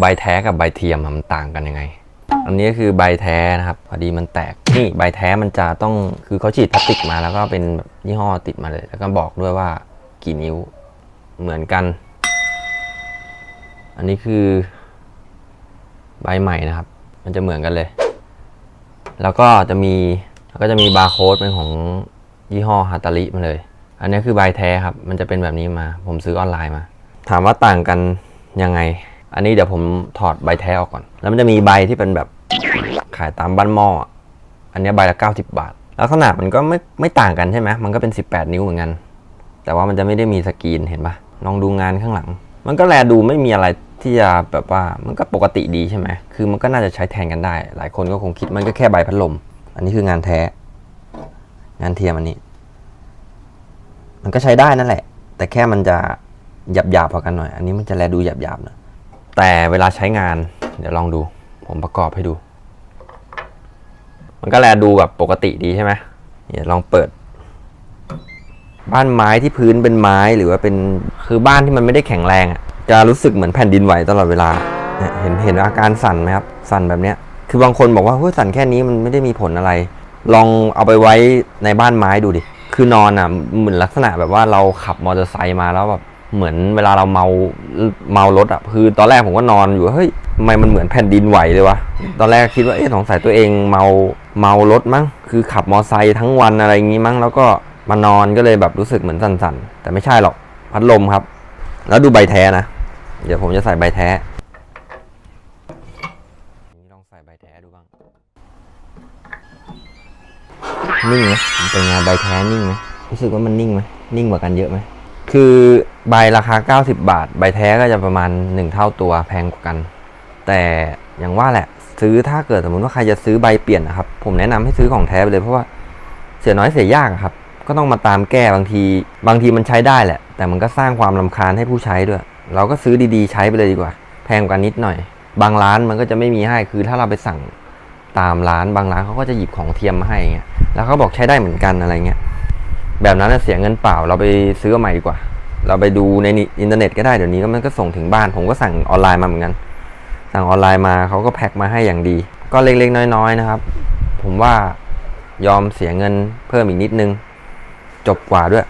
ใบแท้กับใบเทียมมันต่างกันยังไง อันนี้ก็คือใบแท้นะครับ พอดีมันแตก นี่ใบแท้มันจะต้องคือเขาฉีดพลาสติกมาแล้วก็เป็นยี่ห้อติดมาเลย แล้วก็บอกด้วยว่ากี่นิ้วเหมือนกัน อันนี้คือใบใหม่นะครับ มันจะเหมือนกันเลย แล้วก็จะมีแล้วก็จะมีบาร์โค้ดเป็นของยี่ห้อฮาตาริมาเลย อันนี้คือใบแท้ครับ มันจะเป็นแบบนี้มา ผมซื้อออนไลน์มา ถามว่าต่างกันยังไง อันนี้เดี๋ยวผมถอดใบแท้ออกก่อน แล้วมันจะมีใบที่เป็นแบบขายตามบ้านหม้ออันนี้ใบละ 90 บาท แล้วขนาดมันก็ไม่ไม่ต่างกันใช่ไหมมันก็เป็น 18 นิ้วเหมือนกัน แต่ว่ามันจะไม่ได้มีสกรีนเห็นปะลองดูงานข้างหลัง มันก็แลดูไม่มีอะไรที่จะแบบว่ามันก็ปกติดีใช่ไหมคือมันก็น่าจะใช้แทนกันได้ หลายคนก็คงคิดมันก็แค่ใบพัดลม อันนี้คืองานแท้ งานเทียมอันนี้ มันก็ใช้ได้นั่นแหละ แต่แค่มันจะหยาบหยาบๆพอกันหน่อย อันนี้มันจะแลดูหยาบหยาบๆหนะ แต่เวลาใช้งาน เดี๋ยวลองดู ผมประกอบให้ดู มันก็แลดูแบบปกติดีใช่ไหมเดี๋ยวลองเปิด บ้านไม้ที่พื้นเป็นไม้หรือว่าเป็นคือบ้านที่มันไม่ได้แข็งแรงจะรู้สึกเหมือนแผ่นดินไหวตลอดเวลาเนี่ยเห็นเห็นอาการสั่นไหมครับสั่นแบบเนี้ยคือบางคนบอกว่าเฮ้ยสั่นแค่นี้มันไม่ได้มีผลอะไร ลองเอาไปไว้ในบ้านไม้ดูดิคือนอนอะเหมือนลักษณะแบบว่าเราขับมอเตอร์ไซค์มาแล้วแบบ เหมือนเวลาเราเมาเมารถอะคือตอนแรกผมก็นอนอยู่เฮ้ยทำไมมันเหมือนแผ่นดินไหวเลยวะตอนแรกคิดว่าเอ๊ะสงสัยตัวเองเมาเมารถมั้งคือขับมอไซค์ทั้งวันอะไรอย่างงี้มั้ง แล้วก็มานอนก็เลยแบบรู้สึกเหมือนสั่นๆ แต่ไม่ใช่หรอกพัดลมครับ แล้วดูใบแท้นะ เดี๋ยวผมจะใส่ใบแท้ลองใส่ใบแท้ดูบ้างนิ่งไหมเป็นไงานใบแท้นิ่งไหมรู้สึกว่ามันนิ่งไหมนิ่งกว่ากันเยอะไหม คือใบราคา 90 บาท ใบแท้ก็จะประมาณ 1 เท่าตัวแพงกว่ากัน แต่อย่างว่าแหละซื้อถ้าเกิดสมมติว่าใครจะซื้อใบเปลี่ยนนะครับ ผมแนะนำให้ซื้อของแท้ไปเลยเพราะว่าเสียน้อยเสียยากครับ ก็ต้องมาตามแก้บางที บางทีมันใช้ได้แหละ แต่มันก็สร้างความลำคาญให้ผู้ใช้ด้วย เราก็ซื้อดีๆ ใช้ไปเลยดีกว่า แพงกว่านิดหน่อย บางร้านมันก็จะไม่มีให้คือถ้าเราไปสั่งตามร้านบางร้านเขาก็จะหยิบของเทียมมาให้เงี้ยแล้วเขาบอกใช้ได้เหมือนกันอะไรเงี้ย แบบนั้นเสียเงินเปล่าเราไปซื้อใหม่ดีกว่า เราไปดูในอินเทอร์เน็ตก็ได้เดี๋ยวนี้ก็มันก็ส่งถึงบ้าน ผมก็สั่งออนไลน์มาเหมือนกัน สั่งออนไลน์มาเขาก็แพ็คมาให้อย่างดี ก็เล็กๆน้อยๆนะครับ ผมว่ายอมเสียเงินเพิ่มอีกนิดนึง จบกว่าด้วย